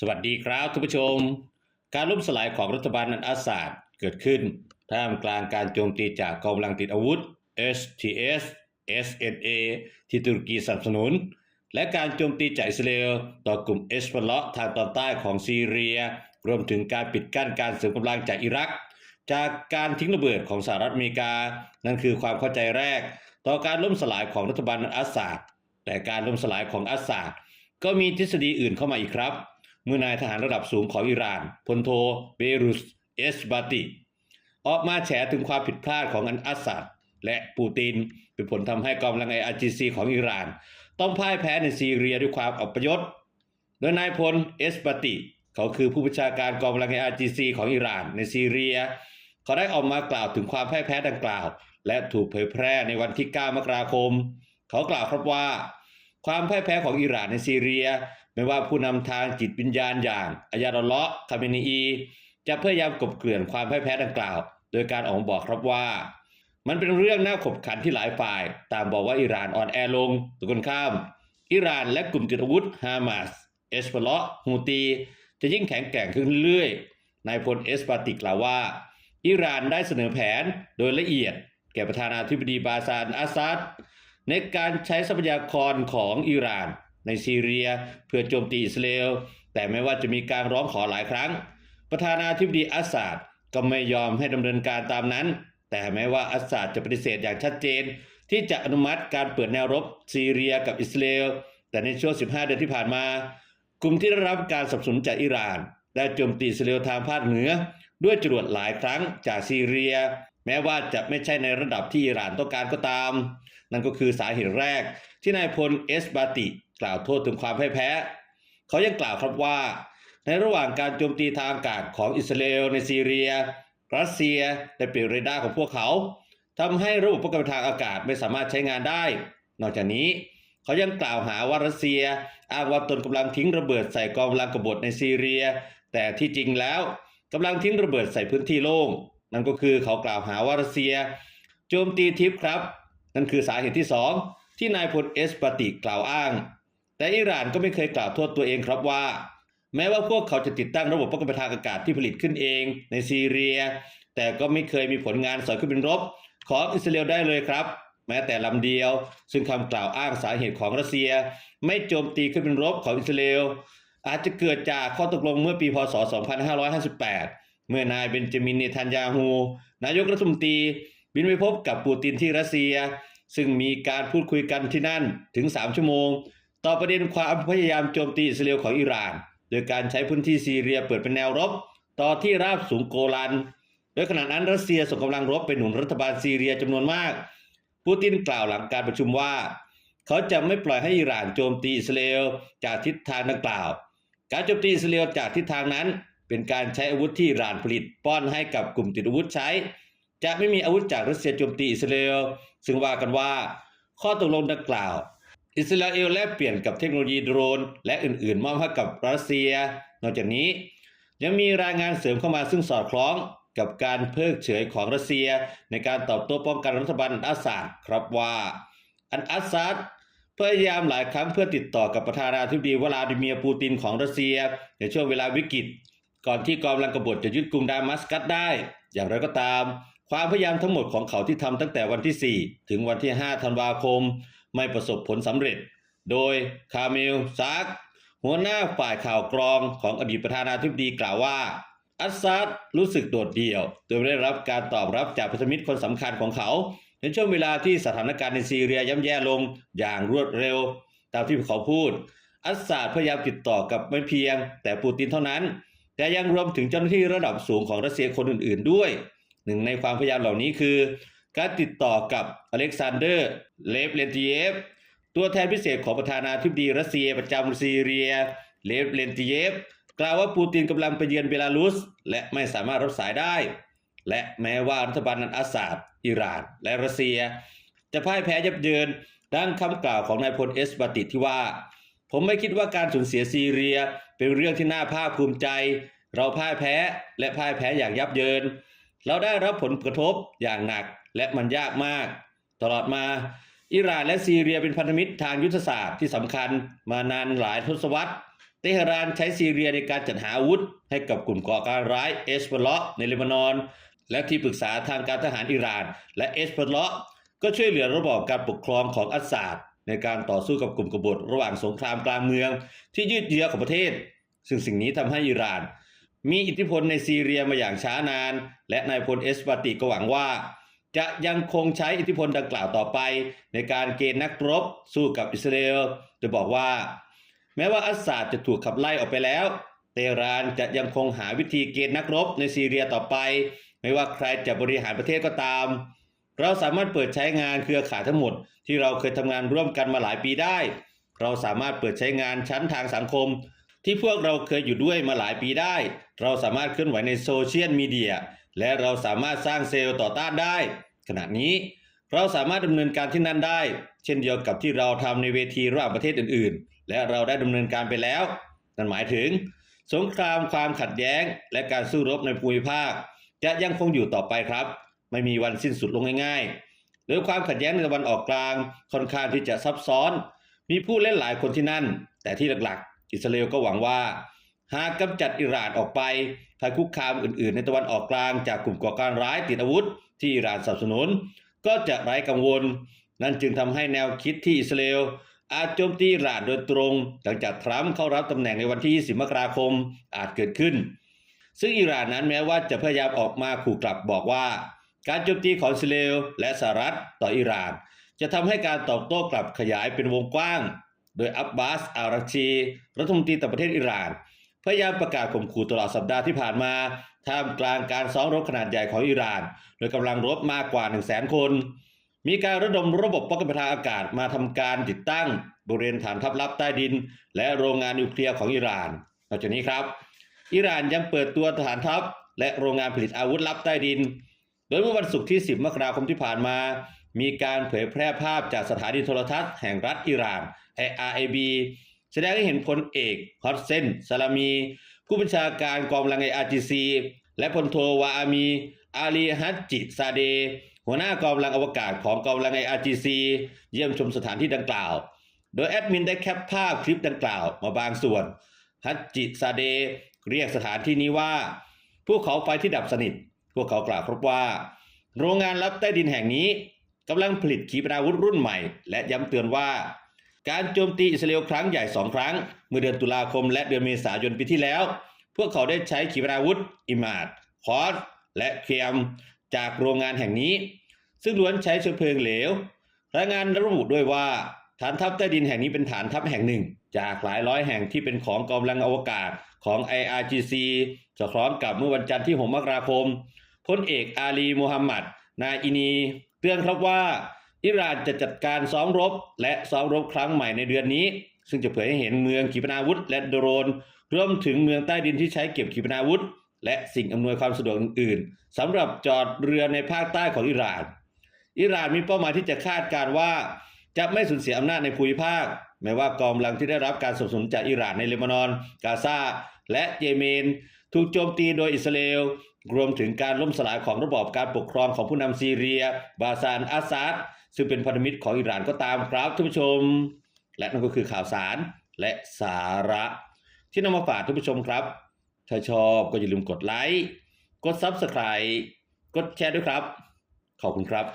สวัสดีครับท่านผู้ชม การล่มสลายของรัฐบาลอันอาซาดเกิดขึ้นท่ามกลางการโจมตีจากกองกำลังติดอาวุธ STS SNA ที่ตุรกีสนับสนุน และการโจมตีจากอิสราเอลต่อกลุ่มเอสพลาะทางตอนใต้ของซีเรีย รวมถึงการปิดกั้นการเสริมกำลังจากอิรัก จากการทิ้งระเบิดของสหรัฐอเมริกา นั่นคือความเข้าใจแรก ต่อการล่มสลายของรัฐบาลอัสซาดแต่การล่มสลายของอัสซาดก็มีทฤษฎีอื่นเข้ามาอีกครับ เมื่อนายทหารระดับสูงของอิหร่านพลโทเบรุสเอสบาติออกมาแฉถึงความผิดพลาดของอันอัสซัดและปูติน เป็นผลทำให้กองกำลังไออาร์จีซีของอิหร่าน ต้องพ่ายแพ้ในซีเรียด้วยความอัปยศโดยนายพลเอสบาติ เขาคือผู้บัญชาการกองกำลังไออาร์จีซีของอิหร่านในซีเรีย เขาได้ออกมากล่าวถึงความพ่ายแพ้ดังกล่าว และถูกเผยแพร่ในวันที่ 9 มกราคม เขากล่าวครับว่า ความพ่ายแพ้ของอิหร่านในซีเรีย ไม่ว่าผู้นำทางจิตวิญญาณอย่างอายาดอลเลาะห์คาเมนีอี จะพยายามกบเกลื่อนความพ่ายแพ้ดังกล่าว โดยการออกบอกครับว่า มันเป็นเรื่องน่าขบขันที่หลายฝ่าย ตามบอกว่าอิหร่านอ่อนแอลงตรงกันข้าม อิหร่านและกลุ่มติดอาวุธฮามาสเอสพลาะฮูตี จะยิ่งแข็งแกร่งขึ้นเรื่อยๆนายพลเอสปาติกล่าวว่า อิหร่านได้เสนอแผนโดยละเอียด แก่ประธานาธิบดีบาซานอาซัด ในการใช้ทรัพยากรของอิหร่านในซีเรียเพื่อโจมตีอิสราเอลแต่แม้ว่าจะมีการร้องขอหลายครั้ง ประธานาธิบดีอัสซาดก็ไม่ยอมให้ดำเนินการตามนั้น แต่แม้ว่าอัสซาดจะปฏิเสธอย่างชัดเจน ที่จะอนุมัติการเปิดแนวรบซีเรียกับอิสราเอลแต่ในช่วง 15 เดือนที่ผ่านมา กลุ่มที่ได้รับการสนับสนุนจากอิหร่านได้โจมตีอิสราเอลทางภาคเหนือ ด้วยจรวดหลายครั้งจากซีเรีย แม้ว่าจะไม่ใช่ในระดับที่อิหร่านต้องการก็ตาม นั่นก็คือสาเหตุแรกที่นายพลเอสบาติ กล่าวโทษถึงความพ่ายแพ้ เขายังกล่าวครับว่า ในระหว่างการโจมตีทางอากาศของอิสราเอลในซีเรีย รัสเซียได้เปลี่ยนเรดาร์ของพวกเขาทำให้ระบบป้องกันทางอากาศไม่สามารถใช้งานได้ นอกจากนี้เขายังกล่าวหาว่ารัสเซียอ้างว่าตนกำลังทิ้งระเบิดใส่กองกำลังกบฏในซีเรีย แต่ที่จริงแล้วกำลังทิ้งระเบิดใส่พื้นที่โล่งนั่นก็คือเขากล่าวหาว่ารัสเซีย โจมตีทิพครับ นั่นคือสาเหตุที่สองที่นายพลเอสปาติกล่าวอ้าง แต่อิหร่านก็ไม่เคยกล่าวโทษตัวเองครับว่า แม้ว่าพวกเขาจะติดตั้งระบบป้องกันทางอากาศที่ผลิตขึ้นเองในซีเรีย แต่ก็ไม่เคยมีผลงานสอยเครื่องบินรบ ของอิสราเอลได้เลยครับ แม้แต่ลำเดียว ซึ่งคำกล่าวอ้างสาเหตุของรัสเซีย ไม่โจมตีเครื่องบินรบของอิสราเอลอาจจะเกิดจากข้อตกลงเมื่อปีพศ 2558 เมื่อนายเบนจามินเนทันยาฮู นายกรัฐมนตรี บินไปพบกับปูตินที่รัสเซีย ซึ่งมีการพูดคุยกันที่นั่นถึง 3 ชั่วโมง ต่อประเด็นความพยายามโจมตีอิสราเอลของอิหร่าน โดยการใช้พื้นที่ซีเรียเปิดเป็นแนวรบ ต่อที่ราบสูงโกลัน โดยขณะนั้นรัสเซียส่งกำลังรบไปหนุนรัฐบาลซีเรียจำนวนมาก ปูตินกล่าวหลังการประชุมว่า เขาจะไม่ปล่อยให้อิหร่านโจมตีอิสราเอลจากทิศทางดังกล่าว การโจมตีอิสราเอลจากทิศทางนั้น เป็นการใช้อาวุธที่อิหร่านผลิตป้อนให้กับกลุ่มติดอาวุธใช้ จะไม่มีอาวุธจากรัสเซียโจมตีอิสราเอล ซึ่งว่ากันว่า ข้อตกลงดังกล่าว อิสราเอลแลกเปลี่ยนกับเทคโนโลยีโดรน และอื่นๆมอบให้กับรัสเซีย นอกจากนี้ ยังมีรายงานเสริมเข้ามาซึ่งสอดคล้องกับการเพิกเฉยของรัสเซีย ในการตอบโต้ป้องกันรัฐบาลอาซาดครับว่าอันอาซาดพยายามหลายครั้งเพื่อติดต่อกับประธานาธิบดีวลาดิเมียร์ปูตินของรัสเซีย ในช่วงเวลาวิกฤต ก่อนที่กองกำลังกบฏจะยึดกรุงดามัสกัสได้ อย่างไรก็ตาม ความพยายามทั้งหมดของเขาที่ทำตั้งแต่วันที่ 4 ถึงวันที่ 5 ธันวาคม ไม่ประสบผลสำเร็จ โดยคาเมลซากหัวหน้าฝ่ายข่าวกรองของอดีตประธานาธิบดีกล่าวว่า อัสซัดรู้สึกโดดเดี่ยว โดยไม่ได้รับการตอบรับจากพันธมิตรคนสำคัญของเขา ในช่วงเวลาที่สถานการณ์ในซีเรียย่ำแย่ลงอย่างรวดเร็ว ตามที่เขาพูด อัสซาดพยายามติดต่อกับไม่เพียง แต่ปูตินเท่านั้น แต่ยังรวมถึงเจ้าหน้าที่ระดับสูงของรัสเซียคนอื่น ๆ ด้วย หนึ่งในความพยายามเหล่านี้คือ การติดต่อกับอเล็กซานเดอร์เลฟเลนติเยฟตัวแทนพิเศษของประธานาธิบดีรัสเซียประจำซีเรียเลฟเลนติเยฟกล่าวว่าปูตินกำลังไปเยือนเบลารุส และไม่สามารถรับสายได้ และแม้ว่ารัฐบาลอันอาซาดอิหร่าน และรัสเซีย จะพ่ายแพ้ยับเยินดังคำกล่าวของนายพลเอสบาติที่ว่า ผมไม่คิดว่าการสูญเสียซีเรียเป็นเรื่องที่น่าภาคภูมิใจ เราพ่ายแพ้และพ่ายแพ้อย่างยับเยิน เราได้รับผลกระทบอย่างหนักและมันยากมาก ตลอดมาอิหร่านและซีเรียเป็นพันธมิตรทางยุทธศาสตร์ที่สำคัญมานานหลายทศวรรษเตหะรานใช้ซีเรียในการจัดหาอาวุธ ให้กับกลุ่มก่อการร้ายเอสเปรเลาะในเลบานอน และที่ปรึกษาทางการทหารอิหร่าน และเอสเปรเลาะก็ช่วยเหลือระบอบการปกครองของอัสซาดในการต่อสู้กับกลุ่มกบฏระหว่างสงครามกลางเมือง ที่ยืดเยื้อของประเทศ ซึ่งสิ่งนี้ทำให้อิหร่าน มีอิทธิพลในซีเรียมาอย่างช้านาน และนายพลเอสปาติก็หวังว่า จะยังคงใช้อิทธิพลดังกล่าวต่อไป ในการเกณฑ์นักรบสู้กับอิสราเอลโดยบอกว่า แม้ว่าอัสซาดจะถูกขับไล่ออกไปแล้ว เตหรานจะยังคงหาวิธีเกณฑ์นักรบในซีเรียต่อไป ไม่ว่าใครจะบริหารประเทศก็ตาม เราสามารถเปิดใช้งานเครือข่ายทั้งหมด ที่เราเคยทำงานร่วมกันมาหลายปีได้ เราสามารถเปิดใช้งานชั้นทางสังคมที่พวกเราเคยอยู่ด้วยมาหลายปีได้ เราสามารถเคลื่อนไหวในโซเชียลมีเดียและเราสามารถสร้างเซลล์ต่อต้านได้ ขณะนี้เราสามารถดำเนินการที่นั่นได้ เช่นเดียวกับที่เราทำในเวทีระหว่างประเทศอื่น ๆ และเราได้ดำเนินการไปแล้ว นั่นหมายถึง สงครามความขัดแย้ง และการสู้รบในภูมิภาค จะยังคงอยู่ต่อไปครับ ไม่มีวันสิ้นสุดลงง่ายๆโดยความขัดแย้งในตะวันออกกลางค่อนข้างที่จะซับซ้อน มีผู้เล่นหลายคนที่นั่น แต่ที่หลักๆ อิสราเอลก็หวังว่า หากกำจัดอิหร่านออกไปภัยคุกคามอื่นๆ ในตะวันออกกลางจากกลุ่มก่อการร้ายติดอาวุธ ที่อิหร่านสนับสนุน ก็จะไร้กังวล นั่นจึงทำให้แนวคิดที่อิสราเอลอาจโจมตีอิหร่านโดยตรง หลังจากทรัมป์เข้ารับตำแหน่งในวันที่ 20 มกราคมอาจเกิดขึ้น ซึ่งอิหร่านนั้นแม้ว่าจะพยายามออกมาขู่กลับบอกว่า การโจมตีของอิสราเอลและสหรัฐต่ออิหร่าน จะทำให้การตอบโต้กลับขยายเป็นวงกว้าง โดยอับบาสอารักชีรัฐมนตรีต่างประเทศอิหร่าน พยายามประกาศข่มขู่ตลอดสัปดาห์ที่ผ่านมา ท่ามกลางการซ้อมรบขนาดใหญ่ของอิหร่าน โดยกำลังรบมากกว่า 1 0 0 0 0แสนคน มีการระดมระบบป้องกันทางอากาศมาทำการติดตั้ง บริเวณฐานทัพลับใต้ดิน และโรงงานนิวเคลียร์ของอิหร่านนอกจากนี้ครับ อิหร่านยังเปิดตัวฐานทัพ และโรงงานผลิตอาวุธลับใต้ดิน โดยเมื่อวันศุกร์ที่ 10 มกราคมที่ผ่านมา มีการเผยแพร่ภาพจากสถานีโทรทัศน์แห่งรัฐอิหร่าน IRIB แสดงให้เห็นพลเอกฮอสเซนซาลามี ผู้บัญชาการกองกำลังไออาร์จีซีและพลโทวาอามี อาลีฮัจจิซาเด หัวหน้ากองกำลังอวกาศของกองกำลังไออาร์จีซีเยี่ยมชมสถานที่ดังกล่าว โดยแอดมินได้แคปภาพคลิปดังกล่าวมาบางส่วน ฮัจจิซาเด เรียกสถานที่นี้ว่าภูเขาไฟที่ดับสนิท พวกเขากล่าวครับว่า โรงงานลับใต้ดินแห่งนี้กำลังผลิตขีปนาวุธรุ่นใหม่ และย้ำเตือนว่า การโจมตีอิสราเอลครั้งใหญ่สองครั้ง เมื่อเดือนตุลาคมและเดือนเมษายนปีที่แล้ว พวกเขาได้ใช้ขีปนาวุธ อิมาดคอสและเคียมจากโรงงานแห่งนี้ ซึ่งล้วนใช้เชื้อเพลิงเหลวรายงานระบุด้วยว่าฐานทัพใต้ดินแห่งนี้เป็นฐานทัพแห่งหนึ่ง จากหลายร้อยแห่งที่เป็นของกองกำลังอวกาศของ IRGC สอดคล้องกับเมื่อวันจันทร์ที่ 6 มกราคมพลเอกอาลีมูฮัมหมัด นาอินี เตือนครับว่า อิหร่านจะจัดการซ้อมรบ และซ้อมรบครั้งใหม่ในเดือนนี้ ซึ่งจะเผยให้เห็นเมืองขีปนาวุธ และโดรนรวมถึงเมืองใต้ดินที่ใช้เก็บขีปนาวุธ และสิ่งอำนวยความสะดวกอื่นๆสำหรับจอดเรือในภาคใต้ของอิหร่าน อิหร่านมีเป้าหมายที่จะคาดการว่า จะไม่สูญเสียอำนาจในภูมิภาค แม้ว่ากองกำลังที่ได้รับการสนับสนุนจากอิหร่านในเลบานอน กาซาและเยเมน ถูกโจมตีโดยอิสราเอล รวมถึงการล่มสลายของระบอบการปกครองของผู้นำซีเรีย บาซานอาซาดซึ่งเป็นพันธมิตรของอิหร่านก็ตามครับท่านผู้ชม และนั่นก็คือข่าวสารและสาระ ที่นำมาฝากท่านผู้ชมครับ ถ้าชอบก็อย่าลืมกดไลค์ กด Subscribe กดแชร์ด้วยครับ ขอบคุณครับ